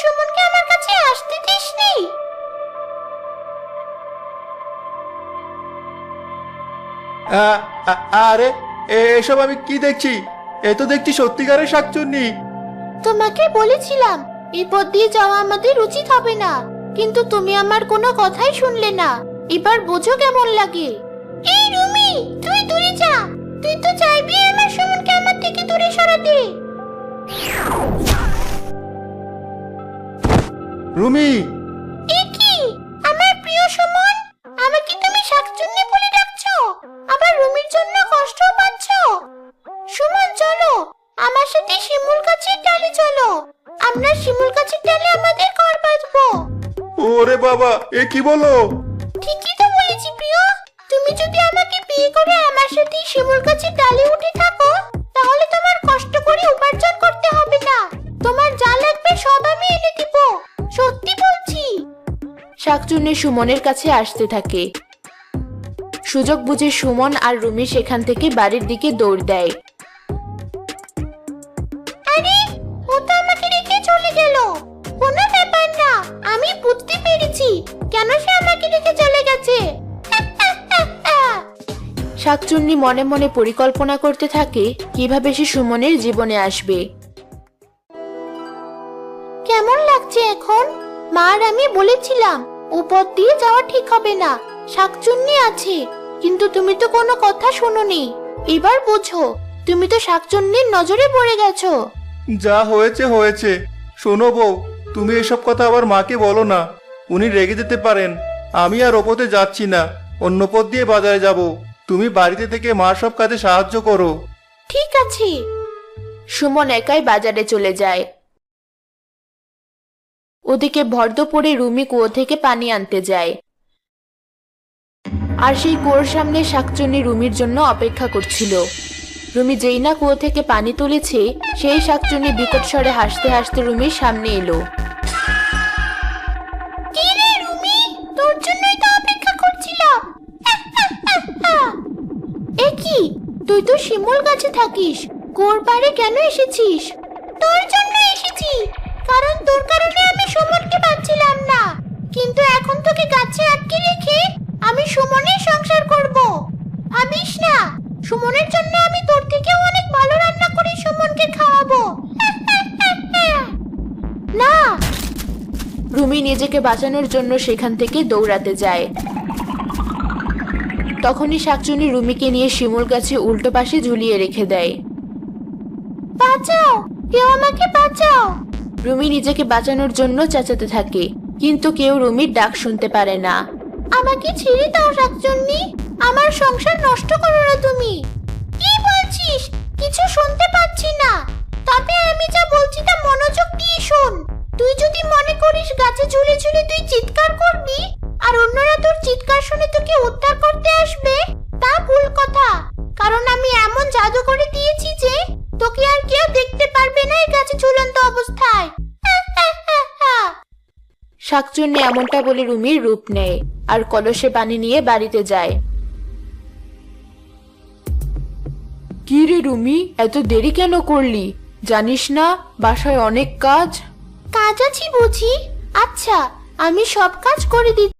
সুমনকে আমার কাছে আসতে দিসনি? আরে এসব আমি কি দেখছি? এ তো দেখছি সত্যিকারের শাকচুন্নি। তোমাকে বলেছিলাম বিপদ দিয়ে যাওয়া আমাদের উচিত হবে না। কিন্তু তুমি আমার কোনো কথাই শুনলে না। এবার বোঝো কেমন লাগে। এই রুমি তুই দূরে যা। তুই তো চাইবি আমার সুমনকে আমার থেকে দূরে সরাতে। রুমি! এ কি? আমার প্রিয় সুমন আমাকে তুমি শাকচুন্নি বলে ডাকছো? আবার রুমির জন্য কষ্ট পাচ্ছ? সুমন চলো। আমার সাথে শিমুল গাছের ডালে চলো। আমরা শিমুল গাছের ডালে আমাদের ঘর বাঁধবো। ওরে বাবা এ কি বলো? ঠিকই তো বলেছি প্রিয়। তুমি যদি আমাকে বিয়ে করে আমার সাথে শিমুল গাছের ডালে উঠে থাকো শাকচুন্নি সুমনের কাছে আসতে থাকে। সুযোগ বুঝে সুমন আর রুমি সেখান থেকে বাড়ির দিকে দৌড় দেয়। আরে ও তো আমাকে রেখে চলে গেল। কোনো ব্যাপার না আমি বুঝতে পেরেছি। কেন সে আমাকে রেখে চলে গেছে? শাকচুন্নি মনে মনে পরিকল্পনা করতে থাকে কীভাবে সে সুমনের জীবনে আসবে। কেমন লাগছে এখন? মা আর আমি বলেছিলাম পথ দিয়ে যাওয়া ঠিক হবে না শাকচুন্নি আছে কিন্তু তুমি তো কোনো কথা শোনোনি। এবার বোঝো তুমি তো শাকচুন্নির নজরে পড়ে গেছো। যা হয়েছে হয়েছে। শোনো বউ তুমি এসব কথা আবার মাকে বলো না। উনি রেগে যেতে পারেন। আমি আর ওপোতে যাচ্ছি না। অন্য পথ দিয়ে বাজারে যাব। তুমি বাড়িতে থেকে মার সব কাজে সাহায্য করো। ঠিক আছে। সুমন একাই বাজারে চলে যায়। ওদিকে ভর্দ পড়ে রুমি কুয়ো থেকে পানি আনতে যায়। আর সেই কুয়োর সামনে শাকচুন্নি রুমির জন্য অপেক্ষা করছিল। রুমি যেই না কুয়ো থেকে পানি তুলেছে, সেই শাকচুন্নি বিকট স্বরে হাসতে হাসতে রুমির সামনে এলো। তুই তো শিমুল গাছে থাকিস। কোর পাড়ে কেন এসেছিস? তোর কারণ তোর কারণে আমি সুমনকে পাচ্ছিলাম না। কিন্তু এখন তোকে গাছে আটকে রেখে আমি সুমনের সংসার করব। ভাবিস না সুমনের জন্য আমি তোর থেকে অনেক ভালো রান্না করে সুমনকে খাওয়াবো। না। রুমি নিজেকে বাঁচানোর জন্য সেখান থেকে দৌড়াতে যায়। তখনই শাকচুনি রুমিকে নিয়ে শিমুল গাছে উল্টো পাশে ঝুলিয়ে রেখে দেয়। বাঁচাও কেউ আমাকে বাঁচাও। রুমি নিজেকে বাঁচানোর জন্য চেঁচাতে থাকে, কিন্তু কেউ রুমির ডাক শুনতে পারে না। আমাকে ছেড়ে দাও শাকচুন্নি আমার সংসার নষ্ট করো না তুমি। কি বলছিস? কিছু শুনতে পাচ্ছি না। তবে আমি যা বলছি তা মনোযোগ দিয়ে শোন। তুই যদি মনে করিস গাছে ঝুলে ঝুলে তুই চিৎকার করবি, আর অন্যরা তোর চিৎকার শুনে তোকে উদ্ধার করতে আসবে শাকচুন্নি এমনটা বলে রুমির রূপ নেয়, আর কলসে পানি নিয়ে বাড়িতে যায়। কি রে রুমি, এত দেরি কেন করলি? জানিস না, বাসায় অনেক কাজ? কাজ আছি বুঝি। আচ্ছা আমি সব কাজ করে দিচ্ছি।